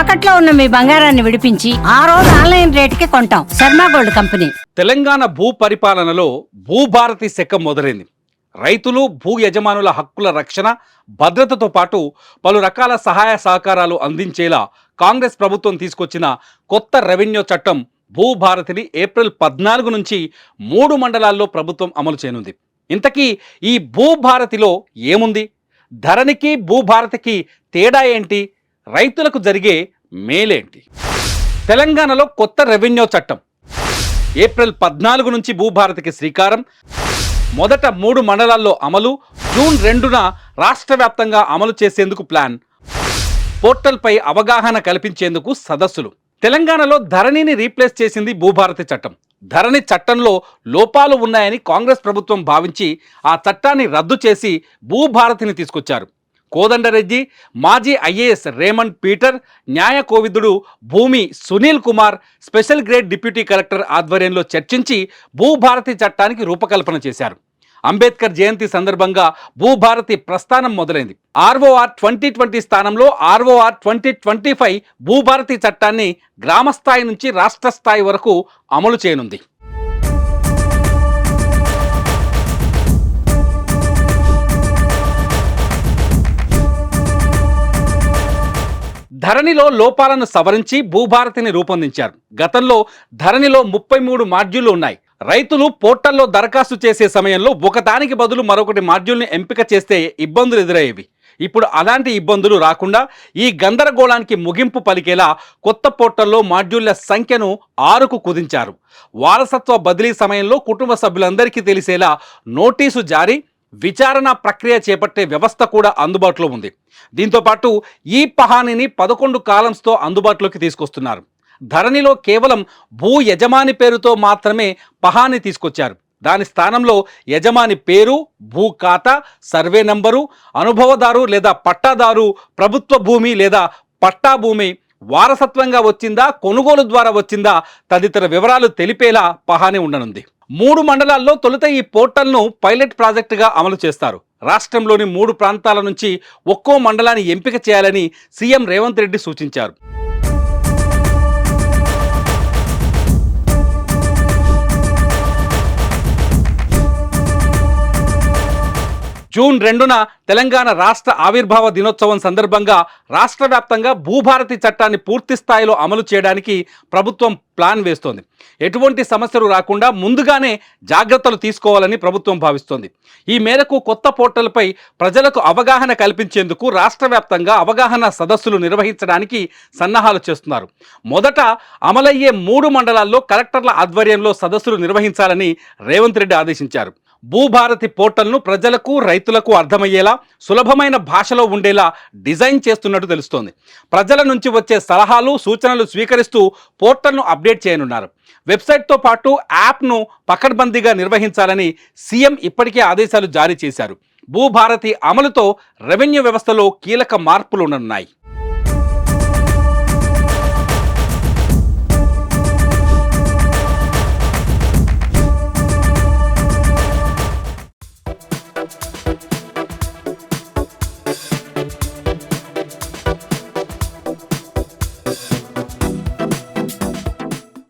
తాకట్లో ఉన్న మీ బంగారాన్ని విడిపించి ఆ రోజు ఆన్లైన్ రేటుకి కొంటాం. Sharma gold company. తెలంగాణ భూ పరిపాలనలో భూభారతి శకం మొదలైంది. రైతులు భూ యజమానుల హక్కుల రక్షణ భద్రతతో పాటు పలు రకాల సహాయ సహకారాలు అందించేలా కాంగ్రెస్ ప్రభుత్వం తీసుకొచ్చిన కొత్త రెవెన్యూ చట్టం భూభారతిని ఏప్రిల్ పద్నాలుగు నుంచి మూడు మండలాల్లో ప్రభుత్వం అమలు చేయనుంది. ఇంతకీ ఈ భూభారతిలో ఏముంది? ధరణికి భూభారతికి తేడా ఏంటి? రైతులకు జరిగే మేలేంటి? తెలంగాణలో కొత్త రెవెన్యూ చట్టం. ఏప్రిల్ పద్నాలుగు నుంచి భూభారతికి శ్రీకారం. మొదట మూడు మండలాల్లో అమలు. జూన్ రెండున రాష్ట్ర వ్యాప్తంగా అమలు చేసేందుకు ప్లాన్. పోర్టల్పై అవగాహన కల్పించేందుకు సదస్సులు. తెలంగాణలో ధరణిని రీప్లేస్ చేసింది భూభారతి చట్టం. ధరణి చట్టంలో లోపాలు ఉన్నాయని కాంగ్రెస్ ప్రభుత్వం భావించి ఆ చట్టాన్ని రద్దు చేసి భూభారతిని తీసుకొచ్చారు. కోదండరెడ్డి మాజీ ఐఏఎస్ రేమండ్ పీటర్ న్యాయ కోవిదుడు భూమి Sunil Kumar special grade deputy collector ఆధ్వర్యంలో చర్చించి భూభారతి చట్టానికి రూపకల్పన చేశారు. అంబేద్కర్ జయంతి సందర్భంగా భూభారతి ప్రస్థానం మొదలైంది. ఆర్ఓఆర్ ట్వంటీ ట్వంటీ స్థానంలో ROR twenty twenty five Bhubharati చట్టాన్ని గ్రామస్థాయి నుంచి రాష్ట్ర స్థాయి వరకు అమలు చేయనుంది. ధరణిలో లోపాలను సవరించి భూభారతిని రూపొందించారు. గతంలో ధరణిలో ముప్పై మూడు మాడ్యూళ్ళు ఉన్నాయి. రైతులు పోర్టల్లో దరఖాస్తు చేసే సమయంలో ఒకదానికి బదులు మరొకటి మాడ్యూల్ని ఎంపిక చేస్తే ఇబ్బందులు ఎదురయ్యేవి. ఇప్పుడు అలాంటి ఇబ్బందులు రాకుండా ఈ గందరగోళానికి ముగింపు పలికేలా కొత్త పోర్టల్లో మాడ్యూళ్ళ సంఖ్యను ఆరుకు కుదించారు. వారసత్వ బదిలీ సమయంలో కుటుంబ సభ్యులందరికీ తెలిసేలా నోటీసు జారీ విచారణ ప్రక్రియ చేపట్టే వ్యవస్థ కూడా అందుబాటులో ఉంది. దీంతో పాటు ఈ పహానిని పదకొండు కాలమ్స్తో అందుబాటులోకి తీసుకొస్తున్నారు. ధరణిలో కేవలం భూ యజమాని పేరుతో మాత్రమే పహాని తీసుకొచ్చారు. దాని స్థానంలో యజమాని పేరు భూ ఖాతా సర్వే నంబరు అనుభవదారు లేదా పట్టాదారు ప్రభుత్వ భూమి లేదా పట్టా భూమి వారసత్వంగా వచ్చిందా కొనుగోలు ద్వారా వచ్చిందా తదితర వివరాలు తెలిపేలా పహాని ఉండనుంది. మూడు మండలాల్లో తొలుత ఈ పోర్టల్ను పైలట్ ప్రాజెక్టుగా అమలు చేస్తారు. రాష్ట్రంలోని మూడు ప్రాంతాల నుంచి ఒక్కో మండలాన్ని ఎంపిక చేయాలని సీఎం రేవంత్ రెడ్డి సూచించారు. జూన్ రెండున తెలంగాణ రాష్ట్ర ఆవిర్భావ దినోత్సవం సందర్భంగా రాష్ట్ర వ్యాప్తంగా భూభారతి చట్టాన్ని పూర్తి స్థాయిలో అమలు చేయడానికి ప్రభుత్వం ప్లాన్ వేస్తోంది. ఎటువంటి సమస్యలు రాకుండా ముందుగానే జాగ్రత్తలు తీసుకోవాలని ప్రభుత్వం భావిస్తోంది. ఈ మేరకు కొత్త పోర్టల్పై ప్రజలకు అవగాహన కల్పించేందుకు రాష్ట్ర వ్యాప్తంగా అవగాహన సదస్సులు నిర్వహించడానికి సన్నాహాలు చేస్తున్నారు. మొదట అమలయ్యే మూడు మండలాల్లో కలెక్టర్ల ఆధ్వర్యంలో సదస్సులు నిర్వహించాలని రేవంత్ రెడ్డి ఆదేశించారు. భూభారతి పోర్టల్ను ప్రజలకు రైతులకు అర్థమయ్యేలా సులభమైన భాషలో ఉండేలా డిజైన్ చేస్తున్నట్టు తెలుస్తోంది. ప్రజల నుంచి వచ్చే సలహాలు సూచనలు స్వీకరిస్తూ పోర్టల్ను అప్డేట్ చేయనున్నారు. వెబ్సైట్తో పాటు యాప్ను పకడ్బందీగా నిర్వహించాలని సీఎం ఇప్పటికే ఆదేశాలు జారీ చేశారు. భూభారతి అమలుతో రెవెన్యూ వ్యవస్థలో కీలక మార్పులు ఉండనున్నాయి